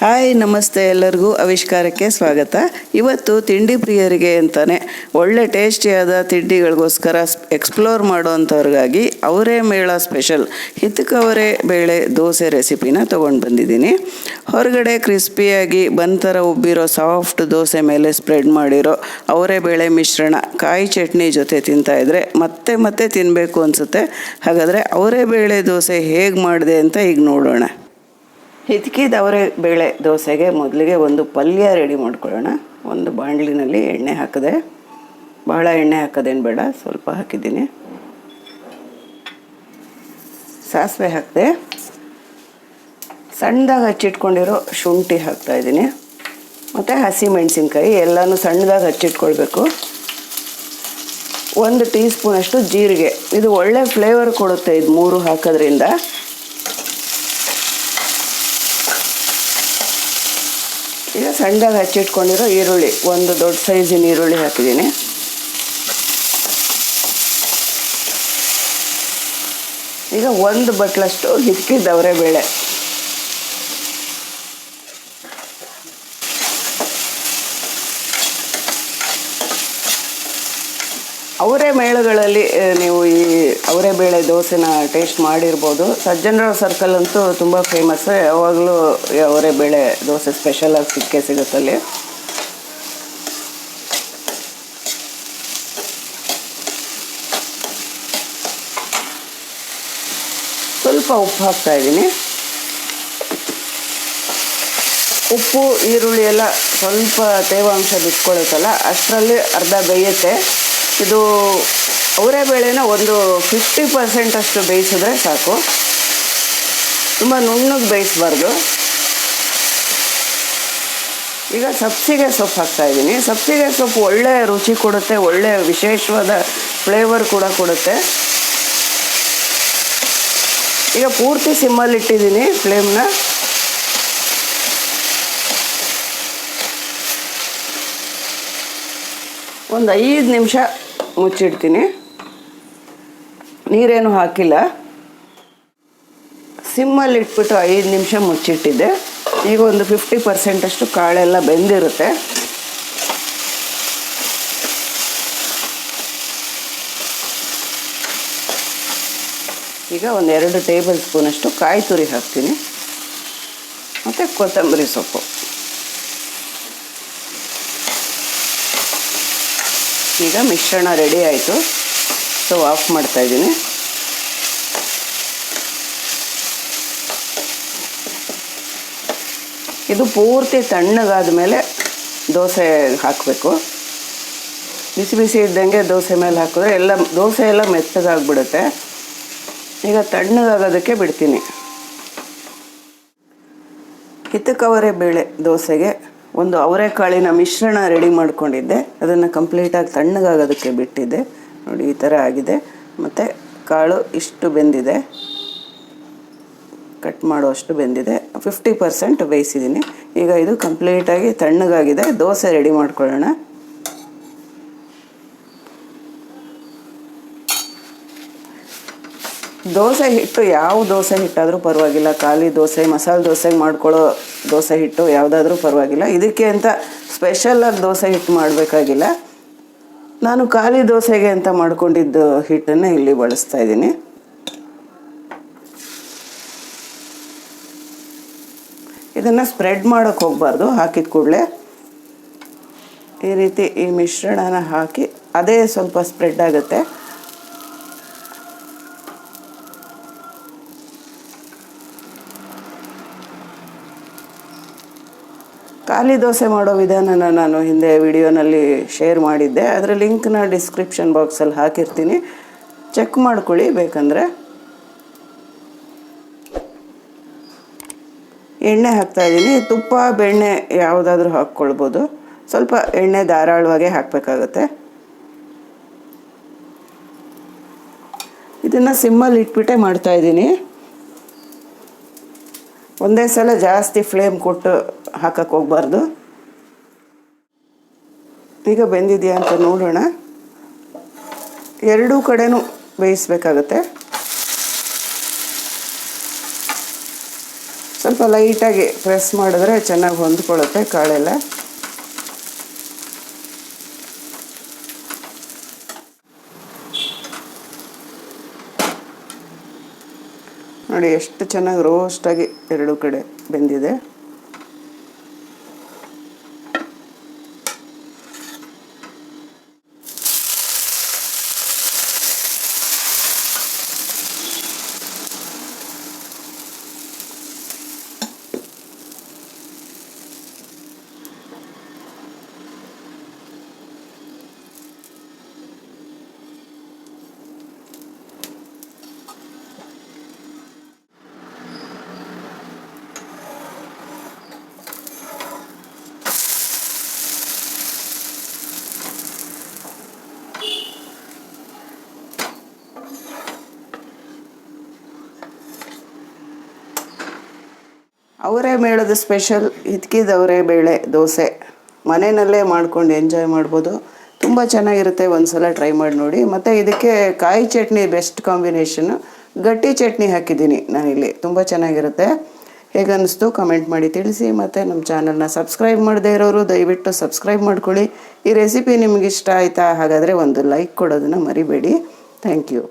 Hi, ನಮಸ್ತೆ ಎಲ್ಲರಿಗೂ ಆವಿಷ್ಕಾರಕ್ಕೆ ಸ್ವಾಗತ. ಇವತ್ತು ತಿಂಡಿ ಪ್ರಿಯರಿಗೆ ಅಂತಲೇ ಒಳ್ಳೆ ಟೇಸ್ಟಿಯಾದ ತಿಂಡಿಗಳಿಗೋಸ್ಕರ ಎಕ್ಸ್ಪ್ಲೋರ್ ಮಾಡುವಂಥವ್ರಿಗಾಗಿ ಅವರೇ ಮೇಳ ಸ್ಪೆಷಲ್ ಹಿತಕವರೆ ಬೇಳೆ ದೋಸೆ ರೆಸಿಪಿನ ತೊಗೊಂಡು ಬಂದಿದ್ದೀನಿ. ಹೊರಗಡೆ ಕ್ರಿಸ್ಪಿಯಾಗಿ ಬಂತರ ಉಬ್ಬಿರೋ ಸಾಫ್ಟ್ ದೋಸೆ ಮೇಲೆ ಸ್ಪ್ರೆಡ್ ಮಾಡಿರೋ ಅವರೇ ಬೇಳೆ ಮಿಶ್ರಣ ಕಾಯಿ ಚಟ್ನಿ ಜೊತೆ ತಿಂತಾ ಇದ್ರೆ ಮತ್ತೆ ಮತ್ತೆ ತಿನ್ನಬೇಕು ಅನಿಸುತ್ತೆ. ಹಾಗಾದರೆ ಅವರೇ ಬೇಳೆ ದೋಸೆ ಹೇಗೆ ಮಾಡಿದೆ ಅಂತ ಈಗ ನೋಡೋಣ. ಹಿತ್ಕಿದವರೆ ಬೇಳೆ ದೋಸೆಗೆ ಮೊದಲಿಗೆ ಒಂದು ಪಲ್ಯ ರೆಡಿ ಮಾಡ್ಕೊಳ್ಳೋಣ. ಒಂದು ಬಾಣಲಿನಲ್ಲಿ ಎಣ್ಣೆ ಹಾಕಿದೆ. ಬಹಳ ಎಣ್ಣೆ ಹಾಕೋದೇನು ಬೇಡ, ಸ್ವಲ್ಪ ಹಾಕಿದ್ದೀನಿ. ಸಾಸಿವೆ ಹಾಕಿದೆ. ಸಣ್ಣದಾಗಿ ಹಚ್ಚಿಟ್ಕೊಂಡಿರೋ ಶುಂಠಿ ಹಾಕ್ತಾ ಇದ್ದೀನಿ. ಮತ್ತು ಹಸಿ ಮೆಣಸಿನ್ಕಾಯಿ ಎಲ್ಲನೂ ಸಣ್ಣದಾಗಿ ಹಚ್ಚಿಟ್ಕೊಳ್ಬೇಕು. ಒಂದು ಟೀ ಸ್ಪೂನಷ್ಟು ಜೀರಿಗೆ. ಇದು ಒಳ್ಳೆ ಫ್ಲೇವರ್ ಕೊಡುತ್ತೆ ಇದು ಮೂರು ಹಾಕೋದ್ರಿಂದ. ಈಗ ಸಣ್ಣದಾಗಿ ಹಚ್ಚಿಟ್ಕೊಂಡಿರೋ ಈರುಳ್ಳಿ. ಒಂದು ದೊಡ್ಡ ಸೈಜಿನ ಈರುಳ್ಳಿ ಹಾಕಿದ್ದೀನಿ. ಈಗ ಒಂದು ಬಟ್ಲಷ್ಟು ಹಿಕ್ಕಿದ್ದವರೆ ಬೇಳೆ. ಅವರೇ ಮೇಳಗಳಲ್ಲಿ ನೀವು ಈ ಅವರೇ ಬೇಳೆ ದೋಸೆನ ಟೇಸ್ಟ್ ಮಾಡಿರ್ಬೋದು. ಸಜ್ಜನರ ಸರ್ಕಲ್ ಅಂತೂ ತುಂಬ ಫೇಮಸ್ ಯಾವಾಗಲೂ ಅವರೇ ಬೇಳೆ ದೋಸೆ ಸ್ಪೆಷಲ್ ಆಗಿ ಸಿಕ್ಕೇ ಸಿಗುತ್ತಲ್ಲಿ ಸ್ವಲ್ಪ ಉಪ್ಪು ಹಾಕ್ತಾ ಇದ್ದೀನಿ. ಉಪ್ಪು, ಈರುಳ್ಳಿ ಎಲ್ಲ ಸ್ವಲ್ಪ ತೇವಾಂಶ ಬಿಟ್ಕೊಳ್ಳುತ್ತಲ್ಲ, ಅಷ್ಟರಲ್ಲಿ ಅರ್ಧ ಬೇಯುತ್ತೆ. ಇದು ಅವರೇ ಬೇಳೆನ ಒಂದು ಫಿಫ್ಟಿ ಪರ್ಸೆಂಟ್ ಅಷ್ಟು ಬೇಯಿಸಿದ್ರೆ ಸಾಕು. ತುಂಬ ನುಣ್ಣಗೆ ಬೇಯಿಸಬಾರ್ದು. ಈಗ ಸಬ್ಸಿಗೆ ಸೊಪ್ಪು ಹಾಕ್ತಾ ಇದ್ದೀನಿ. ಸಬ್ಸಿಗೆ ಸೊಪ್ಪು ಒಳ್ಳೆ ರುಚಿ ಕೊಡುತ್ತೆ, ಒಳ್ಳೆ ವಿಶೇಷವಾದ ಫ್ಲೇವರ್ ಕೂಡ ಕೊಡುತ್ತೆ. ಈಗ ಪೂರ್ತಿ ಸಿಮ್ಮಲ್ಲಿ ಇಟ್ಟಿದ್ದೀನಿ ಫ್ಲೇಮ್ನ ಒಂದು ಐದು ನಿಮಿಷ ಮುಚ್ಚಿಡ್ತೀನಿ. ನೀರೇನು ಹಾಕಿಲ್ಲ. ಸಿಮ್ಮಲ್ಲಿ ಇಟ್ಬಿಟ್ಟು ಐದು ನಿಮಿಷ ಮುಚ್ಚಿಟ್ಟಿದ್ದೆ. ಈಗ ಒಂದು ಫಿಫ್ಟಿ ಪರ್ಸೆಂಟಷ್ಟು ಕಾಳೆಲ್ಲ ಬೆಂದಿರುತ್ತೆ. ಈಗ ಒಂದು ಎರಡು ಟೇಬಲ್ ಸ್ಪೂನಷ್ಟು ಕಾಯಿ ತುರಿ ಹಾಕ್ತೀನಿ. ಮತ್ತು ಕೊತ್ತಂಬರಿ ಸೊಪ್ಪು. ಈಗ ಮಿಶ್ರಣ ರೆಡಿ ಆಯಿತು. ಸೊ ಆಫ್ ಮಾಡ್ತಾ ಇದ್ದೀನಿ. ಇದು ಪೂರ್ತಿ ತಣ್ಣಗಾದ ಮೇಲೆ ದೋಸೆ ಹಾಕಬೇಕು. ಬಿಸಿ ಬಿಸಿ ಇದ್ದಂಗೆ ದೋಸೆ ಮೇಲೆ ಹಾಕಿದ್ರೆ ಎಲ್ಲ ದೋಸೆ ಎಲ್ಲ ಮೆತ್ತಗಾಗ್ಬಿಡುತ್ತೆ. ಈಗ ತಣ್ಣಗಾಗೋದಕ್ಕೆ ಬಿಡ್ತೀನಿ. ಹಿತಕವರೆ ಬೇಳೆ ದೋಸೆಗೆ. ಒಂದು ಅವರೆಕಾಳಿನ ಮಿಶ್ರಣ ರೆಡಿ ಮಾಡ್ಕೊಂಡಿದ್ದೆ. ಅದನ್ನು ಕಂಪ್ಲೀಟಾಗಿ ತಣ್ಣಗಾಗೋದಕ್ಕೆ ಬಿಟ್ಟಿದ್ದೆ. ನೋಡಿ, ಈ ಥರ ಆಗಿದೆ. ಮತ್ತು ಕಾಳು ಇಷ್ಟು ಬೆಂದಿದೆ. ಕಟ್ ಮಾಡುವಷ್ಟು ಬೆಂದಿದೆ. ಫಿಫ್ಟಿ ಪರ್ಸೆಂಟ್ ಬೇಯಿಸಿದ್ದೀನಿ. ಈಗ ಇದು ಕಂಪ್ಲೀಟಾಗಿ ತಣ್ಣಗಾಗಿದೆ. ದೋಸೆ ರೆಡಿ ಮಾಡ್ಕೊಳ್ಳೋಣ. ದೋಸೆ ಹಿಟ್ಟು ಯಾವ ದೋಸೆ ಹಿಟ್ಟಾದರೂ ಪರವಾಗಿಲ್ಲ. ಖಾಲಿ ದೋಸೆ, ಮಸಾಲೆ ದೋಸೆ ಮಾಡ್ಕೊಳ್ಳೋ ದೋಸೆ ಹಿಟ್ಟು ಯಾವುದಾದ್ರೂ ಪರವಾಗಿಲ್ಲ. ಇದಕ್ಕೆ ಅಂತ ಸ್ಪೆಷಲ್ಲಾಗಿ ದೋಸೆ ಹಿಟ್ಟು ಮಾಡಬೇಕಾಗಿಲ್ಲ. ನಾನು ಖಾಲಿ ದೋಸೆಗೆ ಅಂತ ಮಾಡ್ಕೊಂಡಿದ್ದು ಹಿಟ್ಟನ್ನು ಇಲ್ಲಿ ಬಳಸ್ತಾ ಇದ್ದೀನಿ. ಇದನ್ನು ಸ್ಪ್ರೆಡ್ ಮಾಡೋಕ್ಕೆ ಹೋಗಬಾರ್ದು. ಹಾಕಿದ ಕೂಡಲೇ ಈ ರೀತಿ ಈ ಮಿಶ್ರಣನ ಹಾಕಿ, ಅದೇ ಸ್ವಲ್ಪ ಸ್ಪ್ರೆಡ್ ಆಗುತ್ತೆ. ಖಾಲಿ ದೋಸೆ ಮಾಡೋ ವಿಧಾನನ ನಾನು ಹಿಂದೆ ವಿಡಿಯೋನಲ್ಲಿ ಶೇರ್ ಮಾಡಿದ್ದೆ. ಅದರ ಲಿಂಕ್ನ ಡಿಸ್ಕ್ರಿಪ್ಷನ್ ಬಾಕ್ಸಲ್ಲಿ ಹಾಕಿರ್ತೀನಿ. ಚೆಕ್ ಮಾಡ್ಕೊಳ್ಳಿ, ಬೇಕಂದರೆ. ಎಣ್ಣೆ ಹಾಕ್ತಾ ಇದ್ದೀನಿ. ತುಪ್ಪ, ಬೆಣ್ಣೆ ಯಾವುದಾದ್ರೂ ಹಾಕ್ಕೊಳ್ಬೋದು. ಸ್ವಲ್ಪ ಎಣ್ಣೆ ಧಾರಾಳವಾಗೇ ಹಾಕಬೇಕಾಗತ್ತೆ. ಇದನ್ನು ಸಿಮ್ಮಲ್ಲಿ ಇಟ್ಬಿಟ್ಟೆ ಮಾಡ್ತಾ ಇದ್ದೀನಿ. ಒಂದೇ ಸಲ ಜಾಸ್ತಿ ಫ್ಲೇಮ್ ಕೊಟ್ಟು ಹಾಕಕ್ಕೆ ಹೋಗ್ಬಾರ್ದು. ಈಗ ಬೆಂದಿದೆಯಾ ಅಂತ ನೋಡೋಣ. ಎರಡೂ ಕಡೆನೂ ಬೇಯಿಸ್ಬೇಕಾಗತ್ತೆ. ಸ್ವಲ್ಪ ಲೈಟಾಗಿ ಪ್ರೆಸ್ ಮಾಡಿದ್ರೆ ಚೆನ್ನಾಗಿ ಹೊಂದ್ಕೊಳ್ಳುತ್ತೆ ಕಾಳೆಲ್ಲ. ನೋಡಿ ಎಷ್ಟು ಚೆನ್ನಾಗಿ ರೋಸ್ಟಾಗಿ ಎರಡು ಕಡೆ ಬೆಂದಿದೆ. ಅವರೇ ಮೇಳದ ಸ್ಪೆಷಲ್ ಇದಕ್ಕಿದವರೇ ಬೇಳೆ, ದೋಸೆ. ಮನೆಯಲ್ಲೇ ಮಾಡ್ಕೊಂಡು ಎಂಜಾಯ್ ಮಾಡ್ಬೋದು. ತುಂಬ ಚೆನ್ನಾಗಿರುತ್ತೆ, ಒಂದ್ಸಲ ಟ್ರೈ ಮಾಡಿ ನೋಡಿ. ಮತ್ತು ಇದಕ್ಕೆ ಕಾಯಿ ಚಟ್ನಿ ಬೆಸ್ಟ್ ಕಾಂಬಿನೇಷನ್ನು ಗಟ್ಟಿ ಚಟ್ನಿ ಹಾಕಿದ್ದೀನಿ ನಾನಿಲ್ಲಿ. ತುಂಬ ಚೆನ್ನಾಗಿರುತ್ತೆ. ಹೇಗನ್ನಿಸ್ತು ಕಮೆಂಟ್ ಮಾಡಿ ತಿಳಿಸಿ. ಮತ್ತು ನಮ್ಮ ಚಾನಲ್ನ ಸಬ್ಸ್ಕ್ರೈಬ್ ಮಾಡದೇ ಇರೋರು ದಯವಿಟ್ಟು ಸಬ್ಸ್ಕ್ರೈಬ್ ಮಾಡ್ಕೊಳ್ಳಿ. ಈ ರೆಸಿಪಿ ನಿಮಗಿಷ್ಟ ಆಯಿತಾ? ಹಾಗಾದರೆ ಒಂದು ಲೈಕ್ ಕೊಡೋದನ್ನು ಮರಿಬೇಡಿ. Thank you